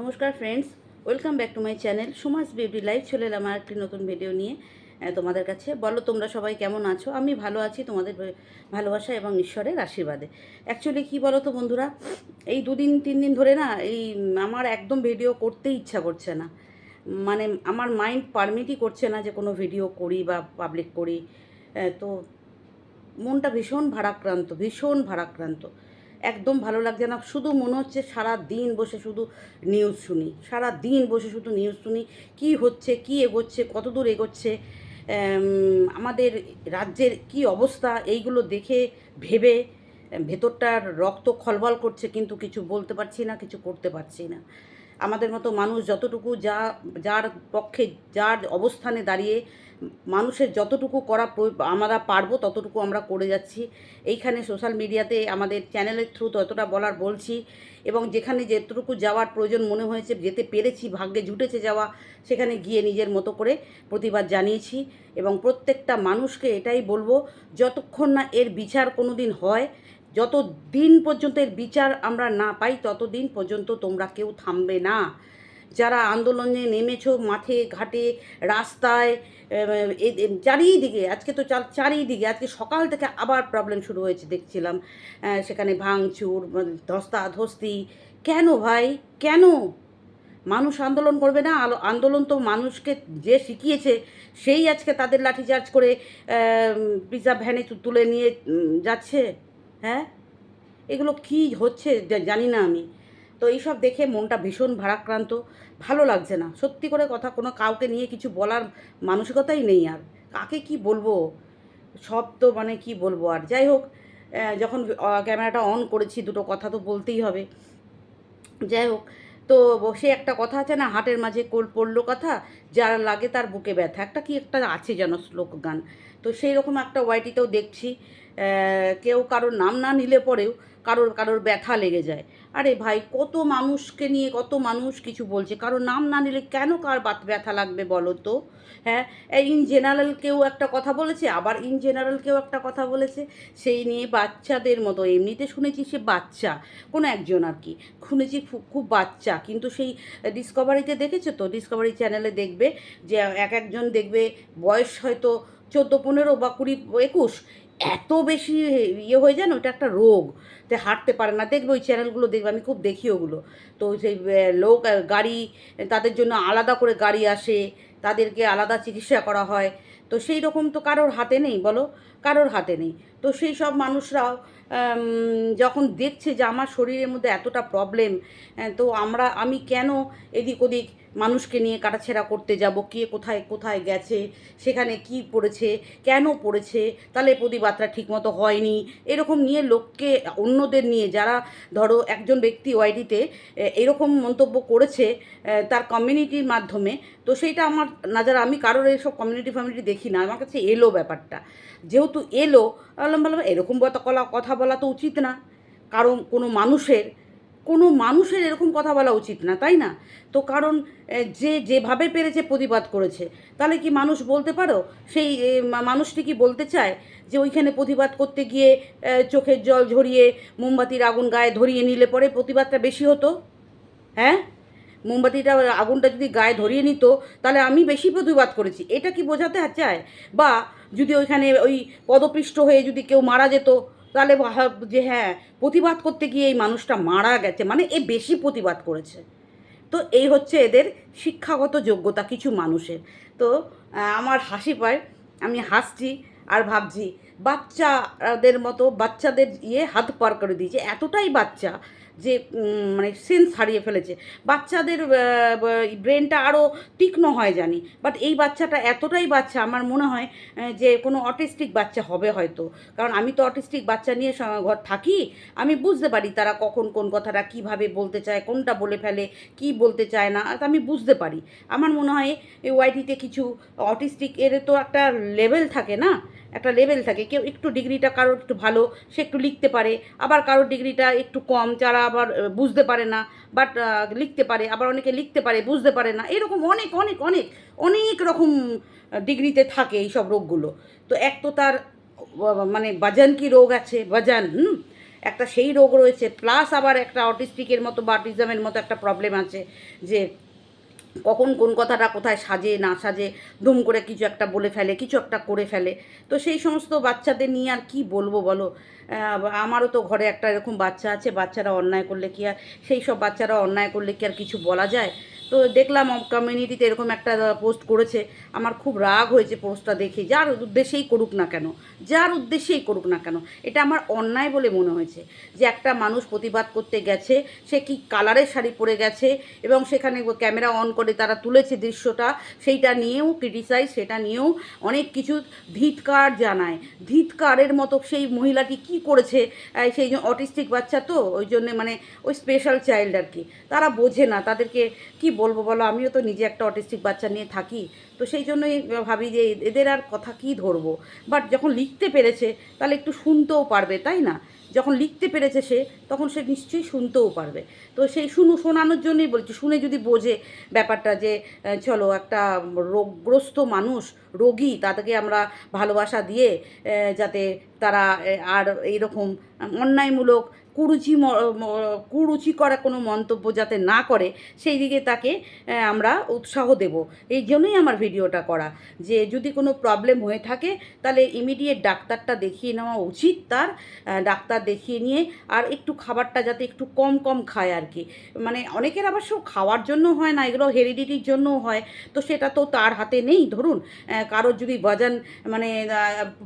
নমস্কার friends welcome back to my channel Suma's beauty life চলে এলাম আমার একটি নতুন ভিডিও নিয়ে। তোমাদের কাছে। বলো, তোমরা সবাই কেমন আছো? আমি ভালো আছি, তোমাদের ভালোবাসা এবং ঈশ্বরের আশীর্বাদে। অ্যাকচুয়ালি কি বলো তো বন্ধুরা? এই দুদিন, তিন দিন ধরে না, এই, আমার একদম ভিডিও করতে ইচ্ছা করছে না। মানে আমার মাইন্ড পারমিটই করছে না যে কোনো ভিডিও করি বা পাবলিক করি। তো মনটা ভীষণ ভারাক্রান্ত ভীষণ ভারাক্রান্ত। একদম ভালো লাগছে না। শুধু মনে হচ্ছে সারা দিন বসে শুধু নিউজ শুনি। সারা দিন বসে শুধু নিউজ শুনি। কি হচ্ছে, কি এগোচ্ছে, কতদূর এগোচ্ছে আমাদের রাজ্যের কি অবস্থা, এইগুলো দেখে ভেবে ভেতরটার রক্ত খলবল করছে, কিন্তু কিছু বলতে পারছি না, কিছু করতে পারছি না। আমাদের মতো মানুষ যতটুকু যা, যার পক্ষে, যার অবস্থানে দাঁড়িয়ে মানুষের যতটুকু করা আমরা পারব, ততটুকু আমরা করে যাচ্ছি। এইখানে সোশ্যাল মিডিয়াতে আমাদের চ্যানেলের থ্রু ততটা বলার বলছি এবং যেখানে যেতটুকু যাওয়ার প্রয়োজন মনে হয়েছে, যেতে পেরেছি, ভাগ্যে জুটেছে যাওয়া, সেখানে গিয়ে নিজের মতো করে প্রতিবাদ জানিয়েছি এবং প্রত্যেকটা মানুষকে এটাই বলব, যতক্ষণ না এর বিচার কোনো দিন হয় যত দিন পর্যন্ত এর বিচার আমরা না পাই, ততদিন পর্যন্ত তোমরা কেউ থামবে না। যারা আন্দোলনে নেমেছো, মাঠে ঘাটে, রাস্তায় চারিদিকে, আজকে তো চার- চারিদিকে, আজকে সকাল থেকে আবার প্রবলেম শুরু হয়েছে দেখছিলাম। সেখানে ভাঙচুর মানে ধস্তা ধস্তি। কেন ভাই? কেন? মানুষ আন্দোলন করবে না? আলো- আন্দোলন তো মানুষকে যে শিখিয়েছে, সেই আজকে তাদের লাঠিচার্জ করে পিজা ভ্যানে তুলে নিয়ে যাচ্ছে। হ্যাঁ? এগুলো কি হচ্ছে জানি না আমি। তো এইসব দেখে মনটা ভীষণ ভারাক্রান্ত। ভালো লাগছে না। সত্যি করে কথা, কোনো কাউকে নিয়ে কিছু বলার মানসিকতাই নেই আর। কাকে কি বলব? সব তো মানে কি বলব আর? যাই হোক যখন ক্যামেরাটা অন করেছি, দুটো কথা তো বলতেই হবে। যাই হোক, তো সে একটা কথা আছে না, হাটের মাঝে কোল পড়ল কথা যার লাগে তার বুকে ব্যথা। একটা কি একটা আছে যেন শ্লোক গান। তো সেই রকম একটা ওয়াইটিতেও দেখছি। কেউ কারোর নাম না নিলে পরেও কারোর কারোর ব্যথা লেগে যায়। আরে ভাই, কত মানুষকে নিয়ে কত মানুষ কিছু বলছে। কারোর নাম না নিলে কেন কার ব্যথা লাগবে বলো তো? হ্যাঁ ইন জেনারেল কেউ একটা কথা বলেছে, আবার ইন জেনারেল কেউ একটা কথা বলেছে। সেই নিয়ে বাচ্চাদের মতো, এমনিতে শুনেছি সে বাচ্চা, কোনো একজন আর কি। শুনেছি খুব খুব বাচ্চা, কিন্তু সেই ডিসকভারিতে দেখেছ তো? ডিসকভারি চ্যানেলে দেখবে যে এক, একজন দেখবে বয়স হয়তো চোদ্দ, পনেরো বা কুড়ি, একুশ। এত বেশি ইয়ে হয়ে যায় না, ওটা একটা রোগ। তে হাঁটতে পারে না, দেখবে ওই চ্যানেলগুলো দেখবে, আমি খুব দেখি ওগুলো। তো সেই লোক গাড়ি, তাদের জন্য আলাদা করে গাড়ি আসে, তাদেরকে আলাদা চিকিৎসা করা হয়। তো সেই রকম তো কারোর হাতে নেই, বলো? কারোর হাতে নেই। তো সেই সব মানুষরাও যখন দেখছে যে আমার শরীরের মধ্যে এতটা প্রবলেম তো আমরা, আমি কেন এদিক ওদিক মানুষকে নিয়ে কাটাছেড়া করতে যাব, কে কোথায় কোথায় গেছে, সেখানে কি পড়েছে, কেন পড়েছে, তাহলে প্রতিবাদটা ঠিকমতো হয়নি। এরকম নিয়ে লোককে, অন্যদের নিয়ে যারা ধরো একজন ব্যক্তি ওয়াইডিতে এরকম মন্তব্য করেছে তার কমিউনিটির মাধ্যমে, তো সেইটা আমার নাজার, আমি কারোর এইসব কমিউনিটি ফ্যামিলিটি দেখি না, আমার কাছে এলো ব্যাপারটা। যেহেতু এলো বললাম বললাম, এরকম কথা বলা তো উচিত না। কারণ কোনো মানুষের কোনো মানুষের এরকম কথা বলা উচিত না, তাই না? তো কারণ যে যেভাবে পেরেছে প্রতিবাদ করেছে, তাহলে কি মানুষ বলতে পারো? সেই মানুষটি কি বলতে চায় যে ওইখানে প্রতিবাদ করতে গিয়ে চোখের জল ঝরিয়ে, মোমবাতির আগুন গায়ে ধরিয়ে নিলে পরে প্রতিবাদটা বেশি হতো? হ্যাঁ? মোমবাতিটা, আগুনটা যদি গায়ে ধরিয়ে নিত, তাহলে আমি বেশি প্রতিবাদ করেছি। এটা কি বোঝাতে চায়? বা যদি ওইখানে ওই পদপৃষ্ঠ হয়ে যদি কেউ মারা যেত তাহলে যে হ্যাঁ প্রতিবাদ করতে গিয়ে এই মানুষটা মারা গেছে মানে এ বেশি প্রতিবাদ করেছে। তো এই হচ্ছে এদের শিক্ষাগত যোগ্যতা কিছু মানুষের। তো আমার হাসি পায়, আমি হাসছি আর ভাবছি, বাচ্চাদের মতো বাচ্চাদের ইয়ে হাত পার করে দিয়েছে, এতটাই বাচ্চা যে মানে সেন্স হারিয়ে ফেলেছে। বাচ্চাদের ব্রেনটা আরও তীক্ষ্ণ হয় জানি। বাট এই বাচ্চাটা এতটাই বাচ্চা, আমার মনে হয় যে কোনো অটিস্টিক বাচ্চা হবে হয়তো। কারণ আমি তো অটিস্টিক বাচ্চা নিয়ে ঘর থাকি, আমি বুঝতে পারি তারা কখন কোন কথাটা কীভাবে বলতে চায়, কোনটা বলে ফেলে, কি বলতে চায় না তা আমি বুঝতে পারি। আমার মনে হয় ওয়াইটিতে কিছু অটিস্টিক এর তো একটা লেভেল থাকে না? একটা লেভেল থাকে। কেউ একটু ডিগ্রিটা কারোর একটু ভালো, সে একটু লিখতে পারে। আবার কারোর ডিগ্রিটা একটু কম, যারা আবার বুঝতে পারে না বাট লিখতে পারে। আবার অনেকে লিখতে পারে, বুঝতে পারে না। এরকম অনেক অনেক অনেক অনেক রকম ডিগ্রিতে থাকে এই সব রোগগুলো। তো এক তো তার মানে বাজান কি রোগ আছে? বাজান, হুম? একটা সেই রোগ রয়েছে। প্লাস আবার একটা অটিস্টিকের মতো বা অটিজমের মতো একটা প্রবলেম আছে যে কখন কোন কথাটা কোথায় সাজে, না সাজে দুম করে কিছু একটা বলে ফেলে, কিছু একটা করে ফেলে। তো সেই সমস্ত বাচ্চাদের নিয়ে আর কি বলব বলো? আমারও তো ঘরে একটা এরকম বাচ্চা আছে, বাচ্চারা অন্যায় করলে কি আর, সেই সব বাচ্চারা অন্যায় করলে কি আর কিছু বলা যায়? তো দেখলাম কমিউনিটিতে এরকম একটা পোস্ট করেছে। আমার খুব রাগ হয়েছে পোস্টটা দেখে। যার উদ্দেশ্যেই করুক না কেন, যার উদ্দেশ্যেই করুক না কেন, এটা আমার অন্যায় বলে মনে হয়েছে যে একটা মানুষ প্রতিবাদ করতে গেছে, সে কি কালারের শাড়ি পরে গেছে, এবং সেখানে ক্যামেরা অন করে তারা তুলেছে দৃশ্যটা, সেইটা নিয়েও ক্রিটিসাইজ সেটা নিয়েও অনেক কিছু ধিৎকার জানায়। ধিৎকারের মতো সেই মহিলাটি কি করেছে? সেই অটিস্টিক বাচ্চা তো, ওই জন্যে মানে ওই স্পেশাল চাইল্ড আর কি। তারা বোঝে না, তাদেরকে কি বলব, বলো, আমিও তো নিজে একটা অটিস্টিক বাচ্চা নিয়ে থাকি, তো সেই জন্যই ভাবি যে এদের আর কথা কি ধরবো? বাট যখন লিখতে পেরেছে, তাহলে একটু শুনতেও পারবে, তাই না? যখন লিখতে পেরেছে সে, তখন সে নিশ্চয়ই শুনতেও পারবে। তো সেই শুনু, শোনানোর জন্যই বলছি, শুনে যদি বোঝে ব্যাপারটা যে চলো একটা রোগগ্রস্ত মানুষ, রোগী, তাদেরকে আমরা ভালোবাসা দিয়ে যাতে তারা আর এইরকম অন্যায়মূলক কুরুচি ম- কুরুচিকর কোনো মন্তব্য যাতে না করে, সেই দিকে তাকে আমরা উৎসাহ দেব। এই জন্যই আমার ভিডিওটা করা। যে যদি কোনো প্রবলেম হয়ে থাকে, তাহলে ইমিডিয়েট ডাক্তারটা দেখিয়ে নেওয়া উচিত তার ডাক্তার দেখিয়ে নিয়ে, আর একটু খাবারটা যাতে একটু কম কম খায় আর কি। মানে অনেকের আবার সব খাওয়ার জন্য হয় না, এগুলো হেরিডিটির জন্যও হয়, তো সেটা তো তার হাতে নেই ধরুন। কারোর যদি বাজান মানে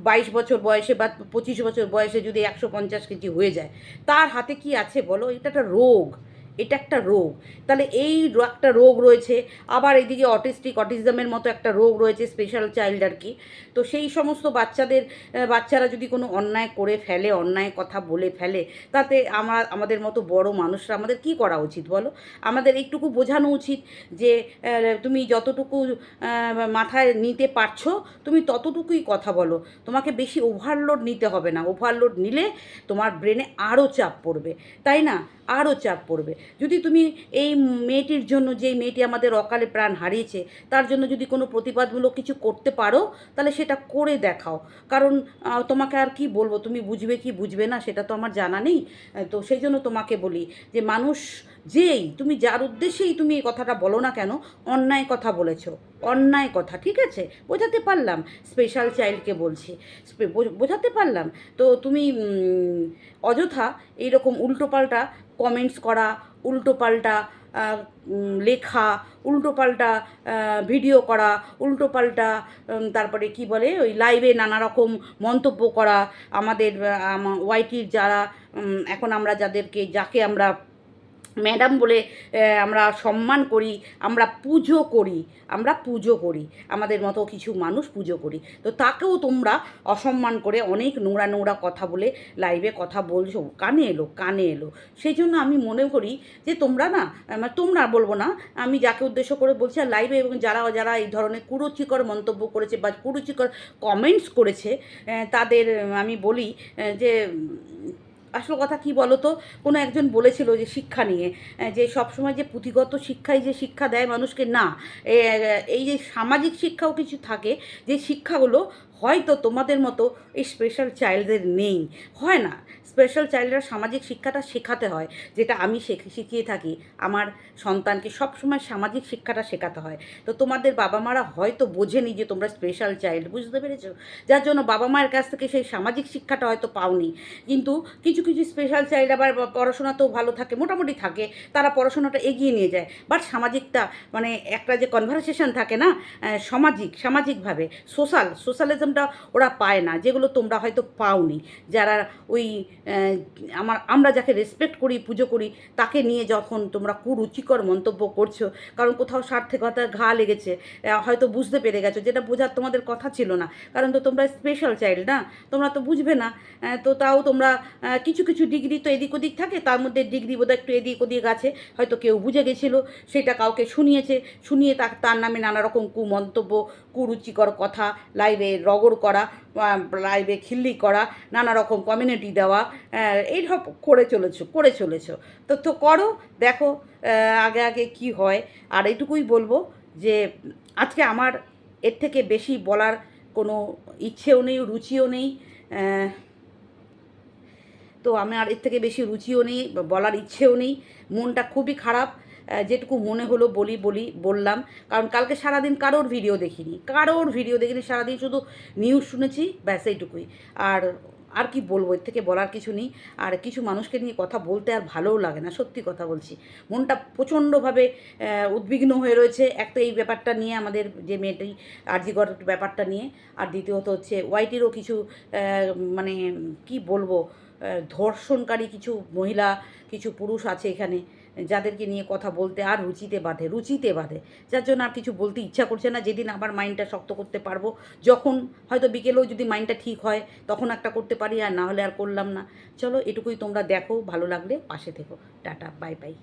বাইশ বছর বয়সে বা পঁচিশ বছর বয়সে যদি একশো পঞ্চাশ কেজি হয়ে যায়, তার হাতে কি আছে বলো? এটা একটা রোগ। এটা একটা রোগ। তাহলে এই একটা রোগ রয়েছে। আবার এদিকে অটিস্টিক, অটিজমের মতো একটা রোগ রয়েছে স্পেশাল চাইল্ড আর কি। তো সেই সমস্ত বাচ্চাদের বাচ্চারা যদি কোনো অন্যায় করে ফেলে, অন্যায় কথা বলে ফেলে, তাতে আমার, আমাদের মতো বড় মানুষরা আমাদের কি করা উচিত বলো? আমাদের একটুকু বোঝানো উচিত যে তুমি যতটুকু মাথায় নিতে পারছ, তুমি ততটুকুই কথা বলো। তোমাকে বেশি ওভারলোড নিতে হবে না। ওভারলোড নিলে তোমার ব্রেনে আরও চাপ পড়বে। তাই না? আরও চাপ পড়বে। যদি তুমি এই মেয়েটির জন্য যে মেয়েটি আমাদের অকালে প্রাণ হারিয়েছে, তার জন্য যদি কোনো প্রতিবাদমূলক কিছু করতে পারো, তাহলে সেটা করে দেখাও। কারণ তোমাকে আর কি বলব? তুমি বুঝবে কি বুঝবে না, সেটা তো আমার জানা নেই। তো সেই জন্য তোমাকে বলি যে, মানুষ যেই, তুমি যার উদ্দেশ্যেই তুমি এই কথাটা বলো না কেন, অন্যায় কথা বলেছ। অন্যায় কথা, ঠিক আছে? বোঝাতে পারলাম স্পেশাল চাইল্ডকে বলছি। বোঝাতে পারলাম। তো তুমি অযথা এইরকম উল্টোপাল্টা কমেন্টস করা, উল্টোপাল্টা লেখা, উল্টোপাল্টা ভিডিও করা, উল্টোপাল্টা তারপরে কি বলে, ওই লাইভে নানা রকম মন্তব্য করা, আমাদের ওয়াইটির যারা এখন আমরা যাদেরকে, যাকে আমরা ম্যাডাম বলে আমরা সম্মান করি আমরা পুজো করি আমরা পুজো করি আমাদের মতো কিছু মানুষ পুজো করি। তো তাকেও তোমরা অসম্মান করে অনেক নোংরা নোংরা কথা বলে লাইভে কথা বলছো কানে এলো কানে এলো। সেই জন্য আমি মনে করি যে তোমরা না আহ, তোমরা বলব না আমি যাকে উদ্দেশ্য করে বলছি আর লাইভে এবং যারা যারা এই ধরনের কুরুচিকর মন্তব্য করেছে বা কুরুচিকর কমেন্টস করেছে তাদের আমি বলি যে আসল কথা কি বলো তো কোনো একজন বলেছিল যে শিক্ষা নিয়ে যে যে সবসময় যে পুঁথিগত শিক্ষাই যে শিক্ষা দেয় মানুষকে, না। এই যে সামাজিক শিক্ষাও কিছু থাকে, যে শিক্ষাগুলো হয়তো তোমাদের মতো এই স্পেশাল চাইল্ডদের নেই। হয় না। স্পেশাল চাইল্ডরা সামাজিক শিক্ষাটা শেখাতে হয়, যেটা আমি শেখ- শিখিয়ে থাকি। আমার সন্তানকে সবসময় সামাজিক শিক্ষাটা শেখাতে হয়। তো তোমাদের বাবা মারা হয়তো বোঝেনি যে তোমরা স্পেশাল চাইল্ড বুঝতে পেরেছ? যার জন্য বাবা মায়ের কাছ থেকে সেই সামাজিক শিক্ষাটা হয়তো পাওনি। কিন্তু কিছু কিছু স্পেশাল চাইল্ড আবার পড়াশোনাতেও ভালো থাকে, মোটামুটি থাকে। তারা পড়াশোনাটা এগিয়ে নিয়ে যায়। বাট সামাজিকটা মানে একটা যে কনভারসেশন থাকে না সামাজিক, সামাজিকভাবে সোশ্যাল সোশ্যালিজমটা ওরা পায় না, যেগুলো তোমরা হয়তো পাওনি। যারা ওই আমার, আমরা যাকে রেসপেক্ট করি, পুজো করি, তাকে নিয়ে যখন তোমরা কুরুচিকর মন্তব্য করছ, কারণ কোথাও স্বার্থকতার ঘা লেগেছে হয়তো বুঝতে পেরে গেছো, যেটা বোঝার তোমাদের কথা ছিল না। কারণ তো তোমরা স্পেশাল চাইল্ড না, তোমরা তো বুঝবে না তো তাও তোমরা কিছু কিছু ডিগ্রি তো এদিক ওদিক থাকে, তার মধ্যে ডিগ্রি বোধহয় একটু এদিক ওদিক আছে, হয়তো কেউ বুঝে গেছিল, সেটা কাউকে শুনিয়েছে, শুনিয়ে তার নামে নানা রকম কুমন্তব্য, কুরুচিকর কথা লাইভে রগড় করা লাইভে খিল্লি করা নানা রকম কমিউনিটি দেওয়া আহ, এই সব করে চলেছো করে চলেছো। তো তো করো দেখো আগে আগে কি হয়। আর এইটুকুই বলব যে আজকে আমার এর থেকে বেশি বলার কোনো ইচ্ছেও নেই রুচিও নেই তো আমি আর এর থেকে বেশি রুচিও নেই বলার ইচ্ছেও নেই মনটা খুবই খারাপ। যেটুকু মনে হলো বলি বলি বললাম। কারণ কালকে সারাদিন কারোর ভিডিও দেখিনি। কারোর ভিডিও দেখিনি, সারাদিন শুধু নিউজ শুনেছি, ব্যাস এইটুকুই। আর আর কি বলব, এর থেকে বলার কিছু নেই। আর কিছু মানুষকে নিয়ে কথা বলতে আর ভালোও লাগে না, সত্যি কথা বলছি। মনটা প্রচণ্ডভাবে উদ্বিগ্ন হয়ে রয়েছে। এক তো এই ব্যাপারটা নিয়ে আমাদের যে মেয়েটি আর্জিকর ব্যাপারটা নিয়ে। আর দ্বিতীয়ত হচ্ছে ওয়াইটিরও কিছু মানে কি বলব ধর্ষণকারী কিছু মহিলা, কিছু পুরুষ আছে এখানে। যাদেরকে নিয়ে কথা বলতে আর রুচিতে বাঁধে রুচিতে বাঁধে। যার জন্য আর কিছু বলতে ইচ্ছা করছে না, যেদিন আবার মাইন্ডটা শক্ত করতে পারব। যখন হয়তো বিকেলেও যদি মাইন্ডটা ঠিক হয়, তখন একটা করতে পারি, আর না হলে আর করলাম না। চলো এটুকুই তোমরা দেখো, ভালো লাগলে পাশে থেকো। Ta-ta, bye bye.